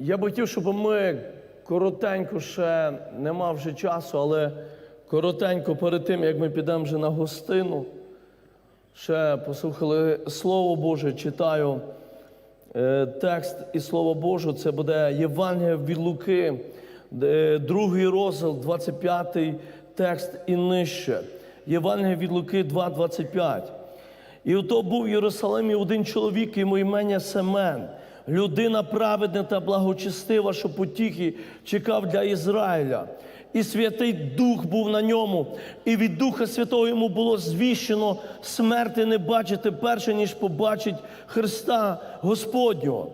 Я би хотів, щоб ми коротенько ще нема вже часу, але коротенько перед тим, як ми підемо вже на гостину, ще послухали Слово Боже, читаю е, текст і Слово Боже, це буде Євангелія від Луки, е, другий розділ, 25 текст і нижче. Євангелія від Луки 2,25. І ото був в Єрусалимі один чоловік, йому імення Семен, людина праведна та благочестива, що потіхи чекав для Ізраїля. І Святий Дух був на ньому, і від Духа Святого йому було звіщено смерти не бачити перше, ніж побачить Христа Господнього.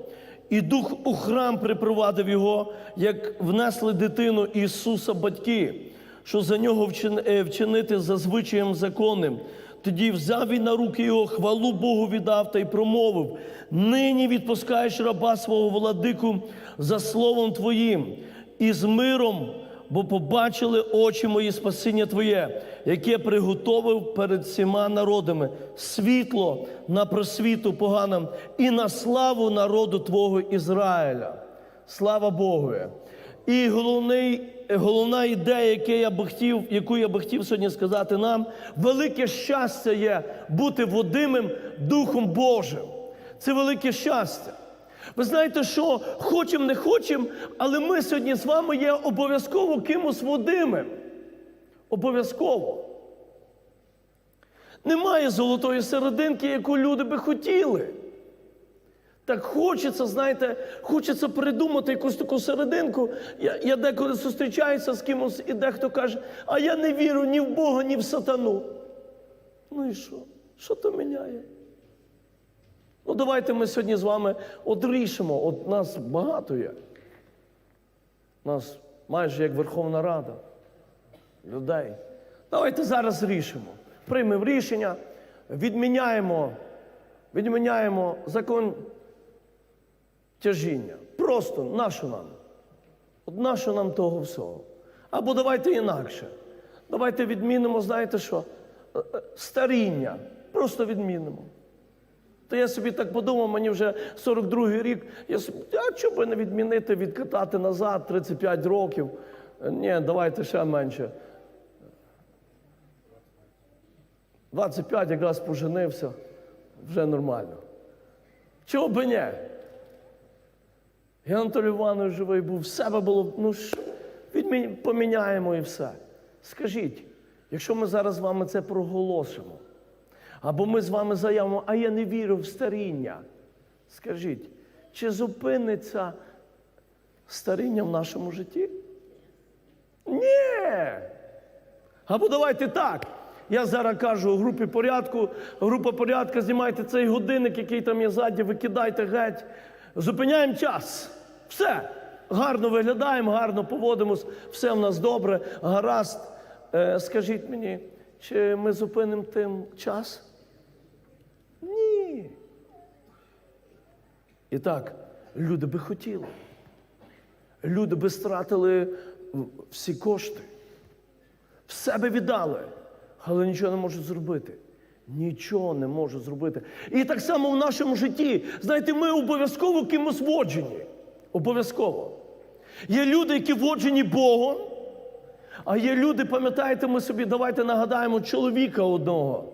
І Дух у храм припровадив його, як внесли дитину Ісуса батьки, що за нього е, вчинити за звичаєм законним. Тоді взяв він на руки його, хвалу Богу віддав та й промовив: Нині відпускаєш раба свого владику за словом Твоїм і з миром, бо побачили очі мої спасіння Твоє, яке приготовив перед всіма народами, світло на просвіту поганам і на славу народу Твого Ізраїля. Слава Богу! І головний, головна ідея, яку я би хотів, яку я би хотів сьогодні сказати нам, велике щастя є бути водимим Духом Божим. Це велике щастя. Ви знаєте, що хочемо, не хочемо, але ми сьогодні з вами є обов'язково кимось водимим. Обов'язково. Немає золотої серединки, яку люди би хотіли. Так хочеться, знаєте, хочеться придумати якусь таку серединку. Я, я деколи зустрічаюся з кимось, і дехто каже, а я не вірю ні в Бога, ні в сатану. Ну і що? Що то міняє? Ну, давайте ми сьогодні з вами от рішимо. От нас багато є. Нас майже як Верховна Рада людей. Давайте зараз рішимо. Приймемо рішення, відміняємо, відміняємо закон тяжіння. Просто нащо нам? От нащо нам того всього? Або давайте інакше. Давайте відмінимо, знаєте що? Е, е, Старіння. Просто відмінимо. То я собі так подумав, мені вже 42-й рік. Я собі, а чого би не відмінити, відкатати назад 35 років? Е, Ні, давайте ще менше. 25 якраз поженився, вже нормально. Чого би ні? Я Анатолій Іванович живий був, в себе було, ну що, поміняємо і все. Скажіть, якщо ми зараз з вами це проголосимо, або ми з вами заявимо, а я не вірю в старіння, скажіть, чи зупиниться старіння в нашому житті? Ні. Або давайте так. Я зараз кажу у групі порядку, група порядку, знімайте цей годинник, який там є ззаді, викидайте геть. Зупиняємо час. Все. Гарно виглядаємо, гарно поводимось, все в нас добре, гаразд. Е, скажіть мені, чи ми зупинимо тим час? Ні. І так, люди би хотіли. Люди би стратили всі кошти. Все би віддали, але нічого не можуть зробити. Нічого не можуть зробити. І так само в нашому житті, знаєте, ми обов'язково кимось воджені. Обов'язково. Є люди, які воджені Богом, а є люди, пам'ятаєте, ми собі давайте нагадаємо чоловіка одного,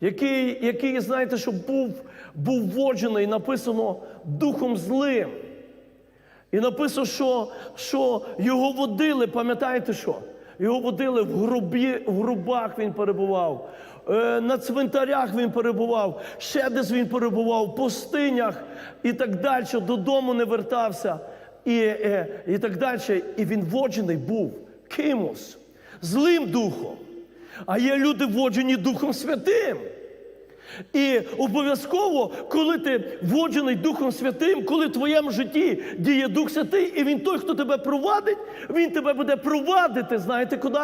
який, який знаєте, що був, був воджений, написано Духом злим. І написано, що, що його водили, пам'ятаєте що? Його водили в, грубі, в грубах він перебував, на цвинтарях він перебував, ще десь він перебував, в пустинях і так далі, додому не вертався, і, е, і так далі. І він воджений був кимось, злим духом. А є люди воджені Духом Святим. І обов'язково, коли ти воджений Духом Святим, коли в твоєму житті діє Дух Святий, і він той, хто тебе провадить, він тебе буде провадити, знаєте куди?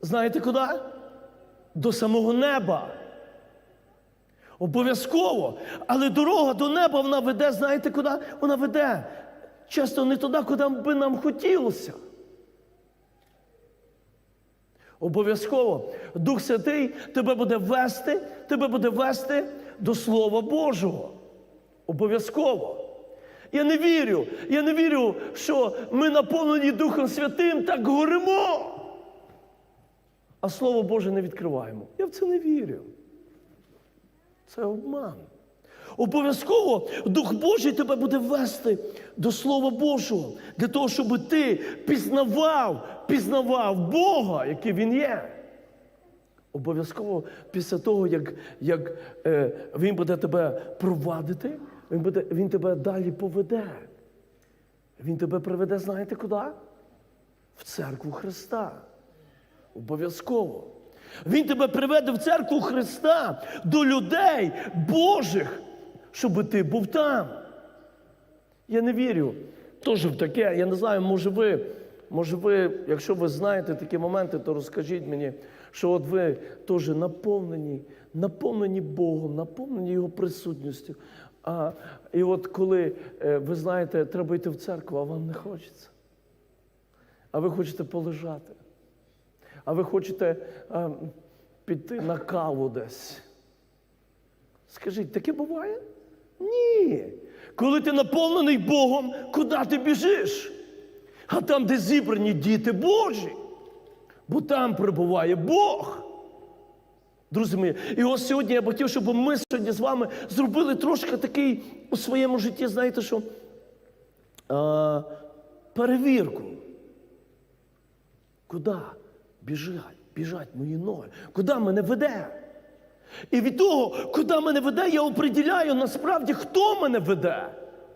Знаєте куди? До самого неба. Обов'язково. Але дорога до неба вона веде, знаєте куди? Вона веде часто не туди, куди би нам хотілося. Обов'язково Дух Святий тебе буде вести, тебе буде вести до Слова Божого. Обов'язково. Я не вірю, я не вірю, що ми наповнені Духом Святим так горимо. А Слово Боже не відкриваємо. Я в це не вірю. Це обман. Обов'язково Дух Божий тебе буде вести до Слова Божого, для того, щоб ти пізнавав, пізнавав Бога, який Він є. Обов'язково після того, як, як е, Він буде тебе провадити, він, буде, він тебе далі поведе. Він тебе приведе, знаєте куди? В церкву Христа. Обов'язково. Він тебе приведе в церкву Христа до людей Божих, щоб ти був там. Я не вірю теж в таке. Я не знаю, може ви, може ви, якщо ви знаєте такі моменти, то розкажіть мені, що от ви теж наповнені, наповнені Богом, наповнені Його присутністю. А, і от коли е, ви знаєте, треба йти в церкву, а вам не хочеться. А ви хочете полежати. А ви хочете е, піти на каву десь. Скажіть, таке буває? Ні. Коли ти наповнений Богом, куди ти біжиш? А там, де зібрані діти Божі. Бо там перебуває Бог. Друзі мої, і ось сьогодні я б хотів, щоб ми сьогодні з вами зробили трошки такий у своєму житті, знаєте що? А, перевірку. Куди біжать, біжать мої ноги? Куди мене веде? І від того, куди мене веде, я оприділяю насправді, хто мене веде.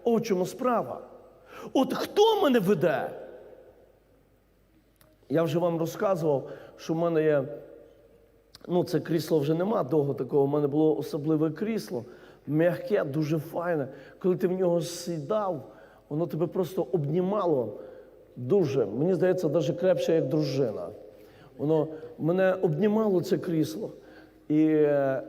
О чому справа? От хто мене веде? Я вже вам розказував, що в мене є. Ну, це крісло вже нема довго такого. У мене було особливе крісло, м'яке, дуже файне. Коли ти в нього сідав, воно тебе просто обнімало дуже. Мені здається, навіть крепше, як дружина. Воно мене обнімало це крісло. І е,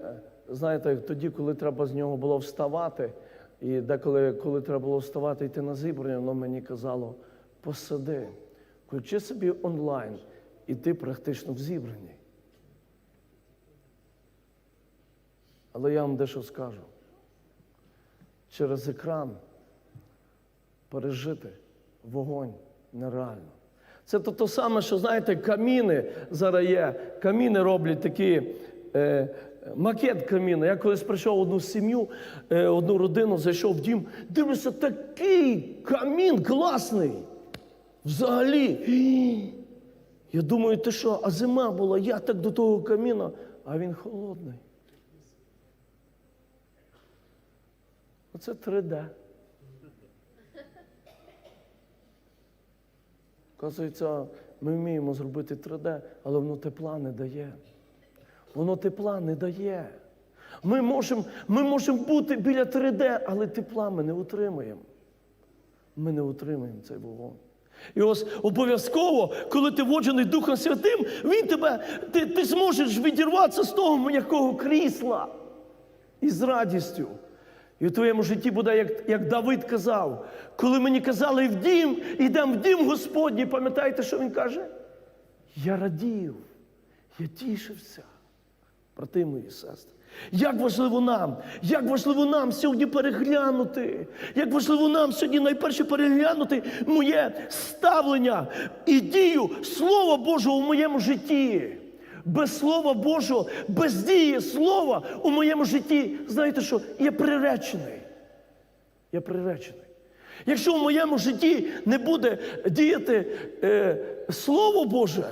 знаєте, тоді, коли треба з нього було вставати, і деколи, коли треба було вставати йти на зібрання, воно мені казало, посади, включи собі онлайн, і ти практично в зібранні. Але я вам дещо скажу. Через екран пережити вогонь нереально. Це то, то саме, що, знаєте, каміни зараз є. Каміни роблять такі. Е, Макет каміна. Я колись прийшов в одну сім'ю, е, одну родину, зайшов в дім, дивлюся, такий камін класний. Взагалі. Я думаю, ти що, а зима була, я так до того каміна, а він холодний. Оце 3D. Оказується, ми вміємо зробити 3D, але воно тепла не дає. Воно тепла не дає. Ми можемо ми можем бути біля 3D, але тепла ми не утримуємо. Ми не утримуємо цей вогонь. І ось обов'язково, коли ти воджений Духом Святим, він тебе, ти, ти зможеш відірватися з того м'якого крісла і з радістю. І в твоєму житті буде, як, як Давид казав, коли мені казали в дім, йдемо в дім Господній, пам'ятаєте, що він каже? Я радів, я тішився. Брати мої сестри, як важливо нам, як важливо нам сьогодні переглянути, як важливо нам сьогодні найперше переглянути моє ставлення і дію Слова Божого в моєму житті. Без Слова Божого, без дії Слова у моєму житті, знаєте що, я приречений. Я приречений. Якщо в моєму житті не буде діяти е, Слово Боже,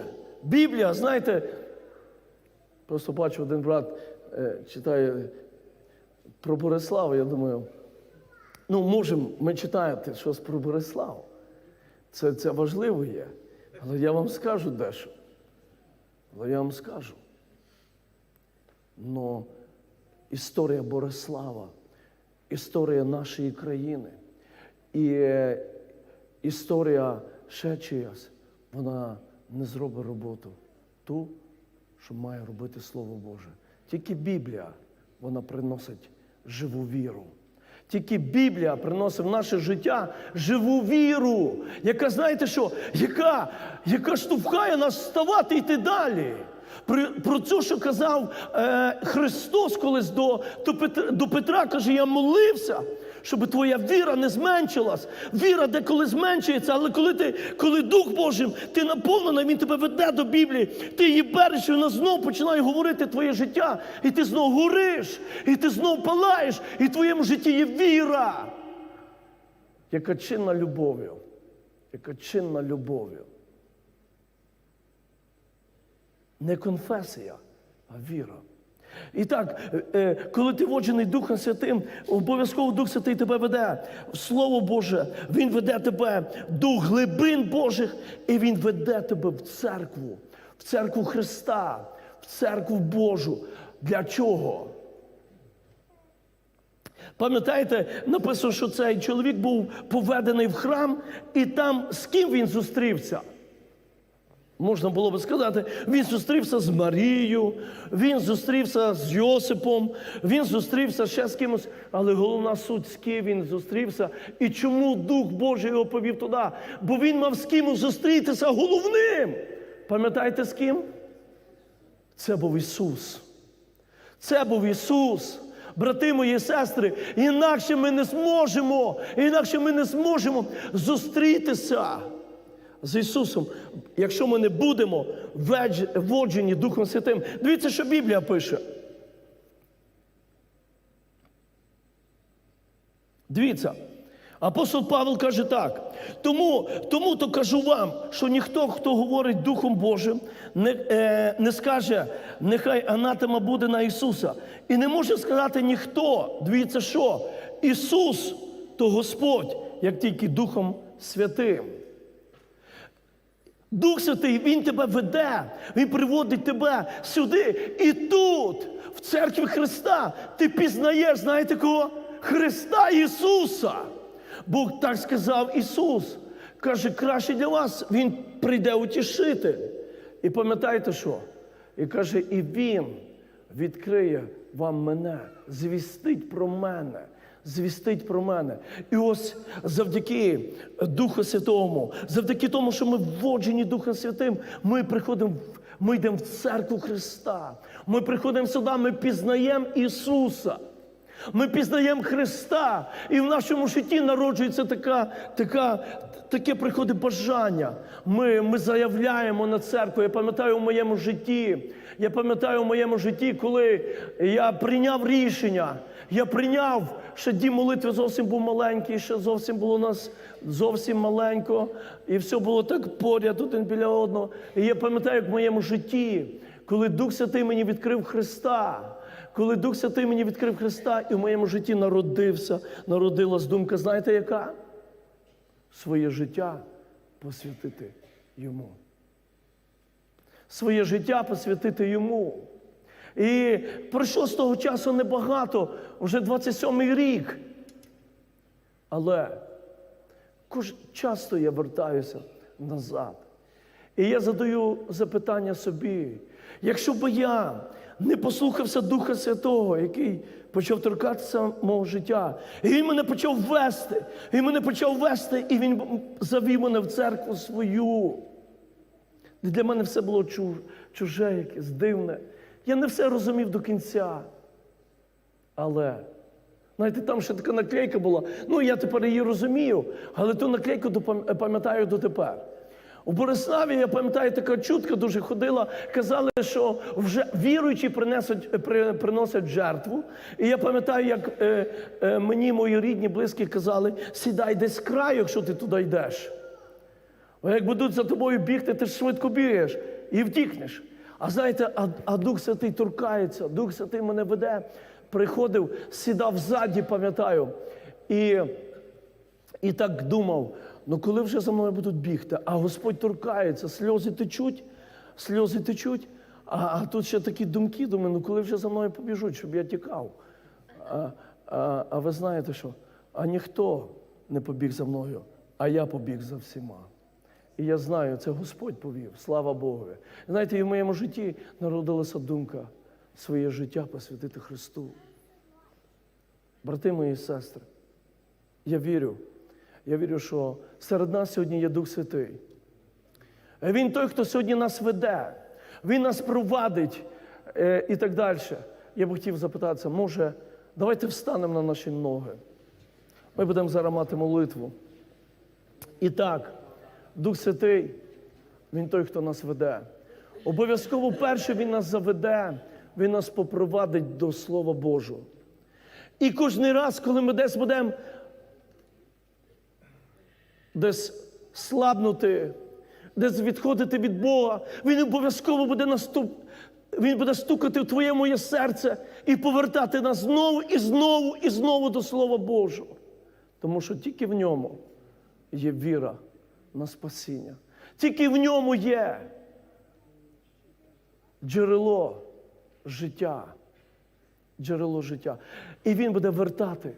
Біблія, знаєте, просто бачу, один брат е, читає про Борислава, я думаю, ну, можемо ми читаєте щось про Бориславу. Це, це важливо є. Але я вам скажу дещо. Але я вам скажу. Но історія Борислава, історія нашої країни і е, історія ще чиясь, вона не зробить роботу ту, що має робити Слово Боже. Тільки Біблія вона приносить живу віру. Тільки Біблія приносить в наше життя живу віру, яка, знаєте що, яка, яка штовхає нас вставати йти далі. Про, про це, що казав е, Христос колись до, до, Петра, до Петра, каже, я молився, щоб твоя віра не зменшилась. Віра деколи зменшується, але коли ти, коли Дух Божий, ти наповнений, Він тебе веде до Біблії, ти її береш, і вона знов починає говорити твоє життя, і ти знов гориш, і ти знов палаєш, і в твоєму житті є віра, яка чинна любов'ю, яка чинна любов'ю. Не конфесія, а віра. І так, е, коли ти воджений Духом Святим, обов'язково Дух Святий тебе веде Слово Боже, Він веде тебе до глибин Божих, і Він веде тебе в церкву, в церкву Христа, в церкву Божу. Для чого? Пам'ятаєте, написано, що цей чоловік був поведений в храм, і там з ким він зустрівся? Можна було би сказати, він зустрівся з Марією, він зустрівся з Йосипом, він зустрівся ще з кимось, але головна суть, з ким він зустрівся. І чому Дух Божий його повів туди? Бо він мав з ким зустрітися головним. Пам'ятаєте з ким? Це був Ісус. Це був Ісус. Брати мої сестри, інакше ми не зможемо, інакше ми не зможемо зустрітися з Ісусом, якщо ми не будемо воджені Духом Святим. Дивіться, що Біблія пише. Дивіться, апостол Павел каже так. Тому, тому то кажу вам, що ніхто, хто говорить Духом Божим, не, е, не скаже, нехай анатема буде на Ісуса. І не може сказати ніхто. Дивіться, що Ісус то Господь, як тільки Духом Святим. Дух Святий, Він тебе веде, Він приводить тебе сюди. І тут, в церкві Христа, ти пізнаєш, знаєте кого? Христа Ісуса. Бог так сказав Ісус. Каже, краще для вас Він прийде утішити. І пам'ятаєте що? І каже, і Він відкриє вам мене, звістить про мене. Звістить про мене. І ось завдяки Духу Святому, завдяки тому, що ми вводжені Духом Святим, ми приходимо, ми йдемо в церкву Христа. Ми приходимо сюди, ми пізнаємо Ісуса. Ми пізнаємо Христа, і в нашому житті народжується така, така, таке приходить бажання. Ми, ми заявляємо на церкву. Я пам'ятаю в моєму житті. Я пам'ятаю в моєму житті, коли я прийняв рішення. Я прийняв, що дім молитви зовсім був маленький, ще зовсім було у нас зовсім маленько, і все було так поряд один біля одного. І я пам'ятаю, як в моєму житті, коли Дух Святий мені відкрив Христа. Коли Дух Святий мені відкрив Христа, і в моєму житті народився, народилась думка, знаєте яка? Своє життя посвятити йому. Своє життя посвятити йому. І пройшло з того часу небагато, вже 27-й рік. Але часто я вертаюся назад. І я задаю запитання собі, якщо б я не послухався Духа Святого, який почав торкатися мого життя, і він мене почав вести, він мене почав вести, і він завів мене в церкву свою. Для мене все було чуже, якесь дивне. Я не все розумів до кінця. Але, знаєте, там ще така наклейка була. Ну, я тепер її розумію, але ту наклейку пам'ятаю дотепер. У Бориславі, я пам'ятаю, така чутка дуже ходила, казали, що вже віруючі принесуть, при, приносять жертву. І я пам'ятаю, як е, е, мені мої рідні, близькі казали, сідай десь краю, якщо ти туди йдеш. Бо як будуть за тобою бігти, ти ж швидко бігаєш і втікнеш. А знаєте, а, а Дух Святий торкається, Дух Святий мене веде, приходив, сідав ззаді, пам'ятаю. І, і так думав, ну коли вже за мною будуть бігти, а Господь торкається, сльози течуть, сльози течуть. А, а тут ще такі думки, думаю, ну коли вже за мною побіжуть, щоб я тікав. А, а, а ви знаєте що? А ніхто не побіг за мною, а я побіг за всіма. І я знаю, це Господь повів, слава Богу. Знаєте, і в моєму житті народилася думка своє життя посвятити Христу. Брати мої і сестри, я вірю, я вірю, що серед нас сьогодні є Дух Святий. Він той, хто сьогодні нас веде, Він нас провадить е, і так далі. Я б хотів запитатися, може, давайте встанемо на наші ноги. Ми будемо зараз мати молитву. І так, Дух Святий, Він той, хто нас веде. Обов'язково перше Він нас заведе, Він нас попровадить до Слова Божого. І кожен раз, коли ми десь будемо десь слабнути, десь відходити від Бога, Він обов'язково буде наступ... Він буде стукати в твоє моє серце і повертати нас знову і знову і знову до Слова Божого. Тому що тільки в ньому є віра на спасіння. Тільки в ньому є джерело життя. Джерело життя. І він буде вертати.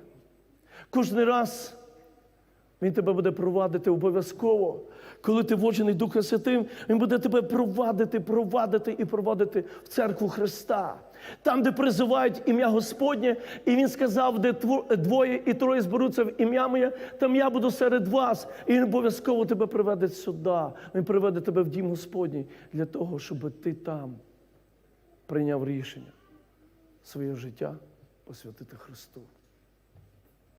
Кожен раз він тебе буде провадити обов'язково. Коли ти воджений Духом Святим, Він буде тебе провадити, провадити і провадити в церкву Христа. Там, де призивають ім'я Господнє, і Він сказав, де двоє і троє зберуться в ім'я моє, там я буду серед вас. І Він обов'язково тебе приведе сюди. Він приведе тебе в дім Господній для того, щоб ти там прийняв рішення своє життя посвятити Христу.